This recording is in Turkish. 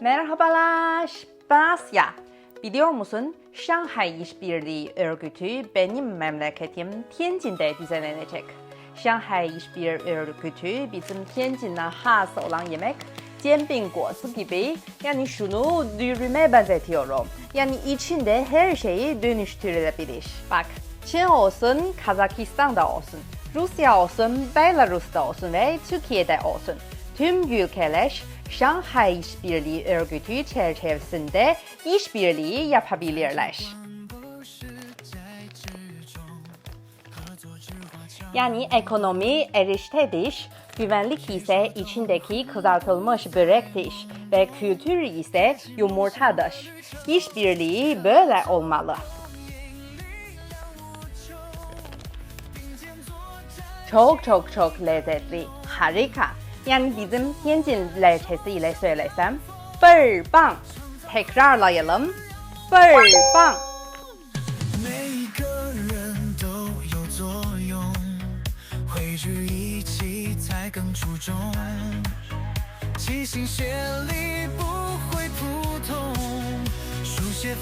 Merhabalar, ben. Biliyor musun? Şanghay İşbirliği Örgütü benim memleketim Tianjin'de düzenlenecek. Şanghay İşbirliği Örgütü bizim Tianjin'e has olan yemek Cianbing guozi gibi yani şunu dürüme benzetiyorum. Yani içinde her şeyi dönüştürülebilir. Bak Çin olsun, Kazakistan'da olsun, Rusya olsun, Belarus'ta olsun ve Türkiye'de olsun. Tüm ülkeler Şanghay İşbirliği Örgütü çerçevesinde işbirliği yapabilirler. Yani ekonomi eriştedir, güvenlik ise içindeki kızartılmış börektir ve kültür ise yumurtadır. İşbirliği böyle olmalı. Çok çok çok lezzetli, harika. 让你闭着眼睛来测试一来水来三倍儿棒太可爱了也冷 l'm 倍儿棒才更出众齐心协力通书写